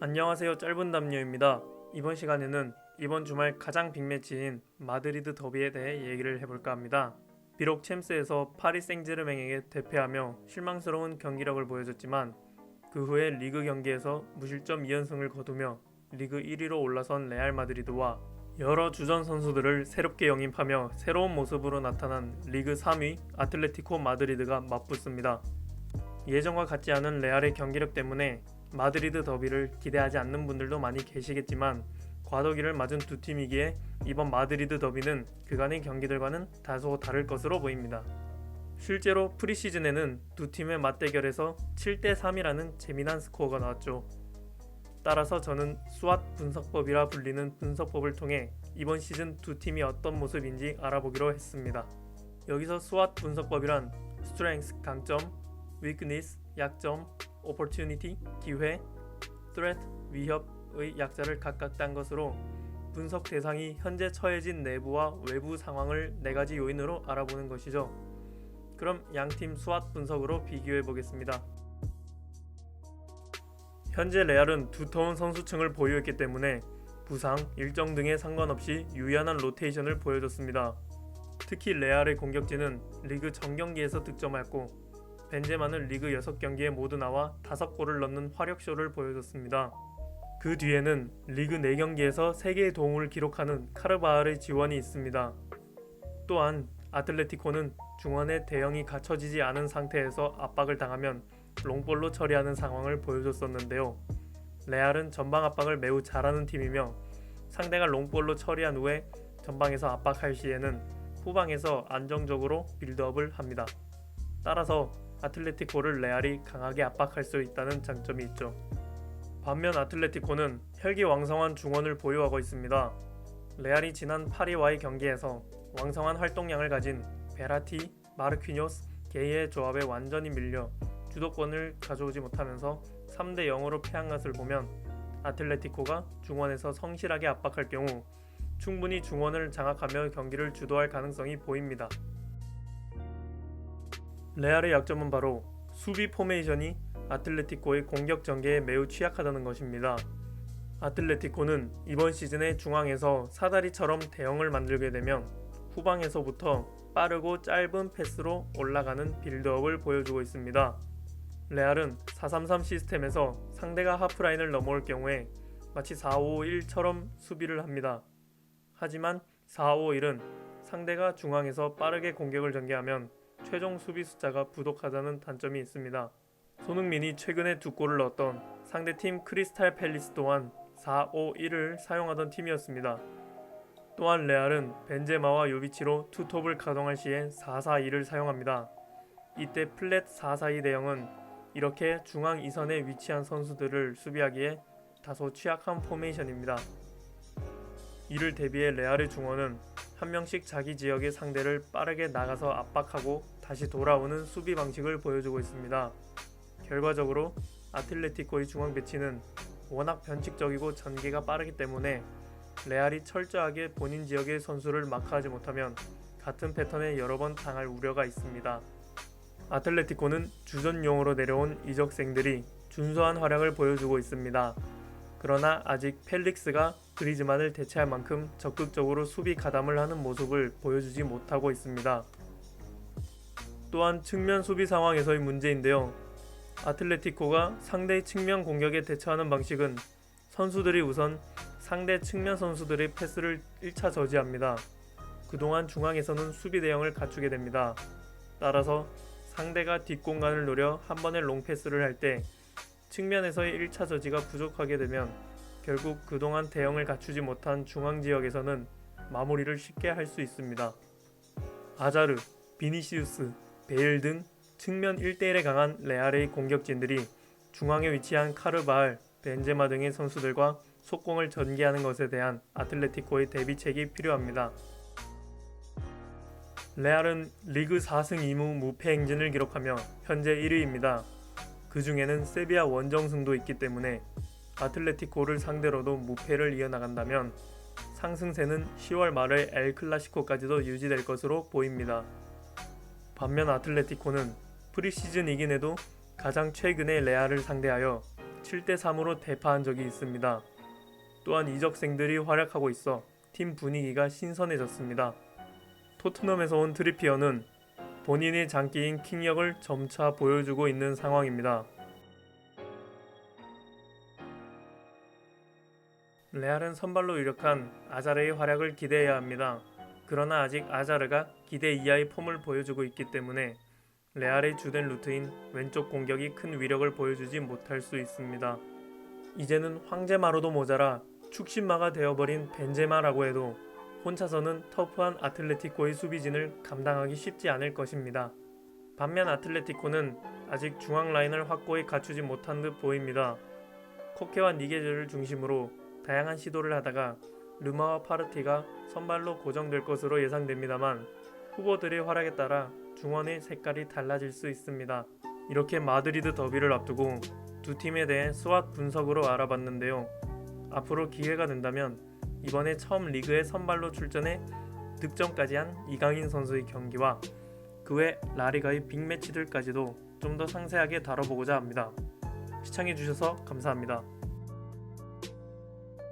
안녕하세요. 짧은 담요입니다. 이번 시간에는 이번 주말 가장 빅매치인 마드리드 더비에 대해 얘기를 해볼까 합니다. 비록 챔스에서 파리 생제르맹에게 대패하며 실망스러운 경기력을 보여줬지만 그 후에 리그 경기에서 무실점 2연승을 거두며 리그 1위로 올라선 레알 마드리드와 여러 주전 선수들을 새롭게 영입하며 새로운 모습으로 나타난 리그 3위 아틀레티코 마드리드가 맞붙습니다. 예전과 같지 않은 레알의 경기력 때문에 마드리드 더비를 기대하지 않는 분들도 많이 계시겠지만 과도기를 맞은 두 팀이기에 이번 마드리드 더비는 그간의 경기들과는 다소 다를 것으로 보입니다. 실제로 프리시즌에는 두 팀의 맞대결에서 7대 3이라는 재미난 스코어가 나왔죠. 따라서 저는 스왓 분석법이라 불리는 분석법을 통해 이번 시즌 두 팀이 어떤 모습인지 알아보기로 했습니다. 여기서 스왓 분석법이란 스트렝스 강점, weakness 약점, opportunity 기회, threat 위협의 약자를 각각 딴 것으로 분석 대상이 현재 처해진 내부와 외부 상황을 네 가지 요인으로 알아보는 것이죠. 그럼 양팀 수학 분석으로 비교해 보겠습니다. 현재 레알은 두터운 선수층을 보유했기 때문에 부상, 일정 등에 상관없이 유연한 로테이션을 보여줬습니다. 특히 레알의 공격진은 리그 정경기에서 득점했고 벤제마는 리그 6경기에 모두 나와 5골을 넣는 화력쇼를 보여줬습니다. 그 뒤에는 리그 4경기에서 3개의 도움을 기록하는 카르바알의 지원이 있습니다. 또한 아틀레티코는 중원의 대형이 갖춰지지 않은 상태에서 압박을 당하면 롱볼로 처리하는 상황을 보여줬었는데요. 레알은 전방 압박을 매우 잘하는 팀이며 상대가 롱볼로 처리한 후에 전방에서 압박할 시에는 후방에서 안정적으로 빌드업을 합니다. 따라서 아틀레티코를 레알이 강하게 압박할 수 있다는 장점이 있죠. 반면 아틀레티코는 혈기왕성한 중원을 보유하고 있습니다. 레알이 지난 파리와의 경기에서 왕성한 활동량을 가진 베라티, 마르퀴뇨스, 게이의 조합에 완전히 밀려 주도권을 가져오지 못하면서 3대 0으로 패한 것을 보면 아틀레티코가 중원에서 성실하게 압박할 경우 충분히 중원을 장악하며 경기를 주도할 가능성이 보입니다. 레알의 약점은 바로 수비 포메이션이 아틀레티코의 공격 전개에 매우 취약하다는 것입니다. 아틀레티코는 이번 시즌에 중앙에서 사다리처럼 대형을 만들게 되면 후방에서부터 빠르고 짧은 패스로 올라가는 빌드업을 보여주고 있습니다. 레알은 433 시스템에서 상대가 하프라인을 넘어올 경우에 마치 451처럼 수비를 합니다. 하지만 451은 상대가 중앙에서 빠르게 공격을 전개하면 최종 수비 숫자가 부족하다는 단점이 있습니다. 손흥민이 최근에 두 골을 넣었던 상대팀 크리스탈 팰리스 또한 4-5-1을 사용하던 팀이었습니다. 또한 레알은 벤제마와 요비치로 투톱을 가동할 시에 4-4-2를 사용합니다. 이때 플랫 4-4-2 대형은 이렇게 중앙 이선에 위치한 선수들을 수비하기에 다소 취약한 포메이션입니다. 이를 대비해 레알의 중원은 한 명씩 자기 지역의 상대를 빠르게 나가서 압박하고 다시 돌아오는 수비 방식을 보여주고 있습니다. 결과적으로 아틀레티코의 중앙 배치는 워낙 변칙적이고 전개가 빠르기 때문에 레알이 철저하게 본인 지역의 선수를 마크하지 못하면 같은 패턴에 여러 번 당할 우려가 있습니다. 아틀레티코는 주전용으로 내려온 이적생들이 준수한 활약을 보여주고 있습니다. 그러나 아직 펠릭스가 그리즈만을 대체할 만큼 적극적으로 수비 가담을 하는 모습을 보여주지 못하고 있습니다. 또한 측면 수비 상황에서의 문제인데요. 아틀레티코가 상대의 측면 공격에 대처하는 방식은 선수들이 우선 상대 측면 선수들의 패스를 1차 저지합니다. 그동안 중앙에서는 수비 대형을 갖추게 됩니다. 따라서 상대가 뒷공간을 노려 한 번의 롱패스를 할 때 측면에서의 1차 저지가 부족하게 되면 결국 그동안 대형을 갖추지 못한 중앙 지역에서는 마무리를 쉽게 할 수 있습니다. 아자르, 비니시우스, 베일 등 측면 1대1에 강한 레알의 공격진들이 중앙에 위치한 카르발, 벤제마 등의 선수들과 속공을 전개하는 것에 대한 아틀레티코의 대비책이 필요합니다. 레알은 리그 4승 2무 무패 행진을 기록하며 현재 1위입니다. 그 중에는 세비야 원정승도 있기 때문에 아틀레티코를 상대로도 무패를 이어나간다면 상승세는 10월 말의 엘 클라시코까지도 유지될 것으로 보입니다. 반면 아틀레티코는 프리시즌 이긴 해도 가장 최근의 레알을 상대하여 7대 3으로 대파한 적이 있습니다. 또한 이적생들이 활약하고 있어 팀 분위기가 신선해졌습니다. 토트넘에서 온 트리피어는 본인의 장기인 킹력을 점차 보여주고 있는 상황입니다. 레알은 선발로 유력한 아자르의 활약을 기대해야 합니다. 그러나 아직 아자르가 기대 이하의 폼을 보여주고 있기 때문에 레알의 주된 루트인 왼쪽 공격이 큰 위력을 보여주지 못할 수 있습니다. 이제는 황제마로도 모자라 축신마가 되어버린 벤제마라고 해도 혼자서는 터프한 아틀레티코의 수비진을 감당하기 쉽지 않을 것입니다. 반면 아틀레티코는 아직 중앙 라인을 확고히 갖추지 못한 듯 보입니다. 코케와 니게즈를 중심으로 다양한 시도를 하다가 르마와 파르티가 선발로 고정될 것으로 예상됩니다만 후보들의 활약에 따라 중원의 색깔이 달라질 수 있습니다. 이렇게 마드리드 더비를 앞두고 두 팀에 대해 수학 분석으로 알아봤는데요. 앞으로 기회가 된다면 이번에 처음 리그에 선발로 출전해 득점까지 한 이강인 선수의 경기와 그 외 라리가의 빅매치들까지도 좀 더 상세하게 다뤄보고자 합니다. 시청해주셔서 감사합니다.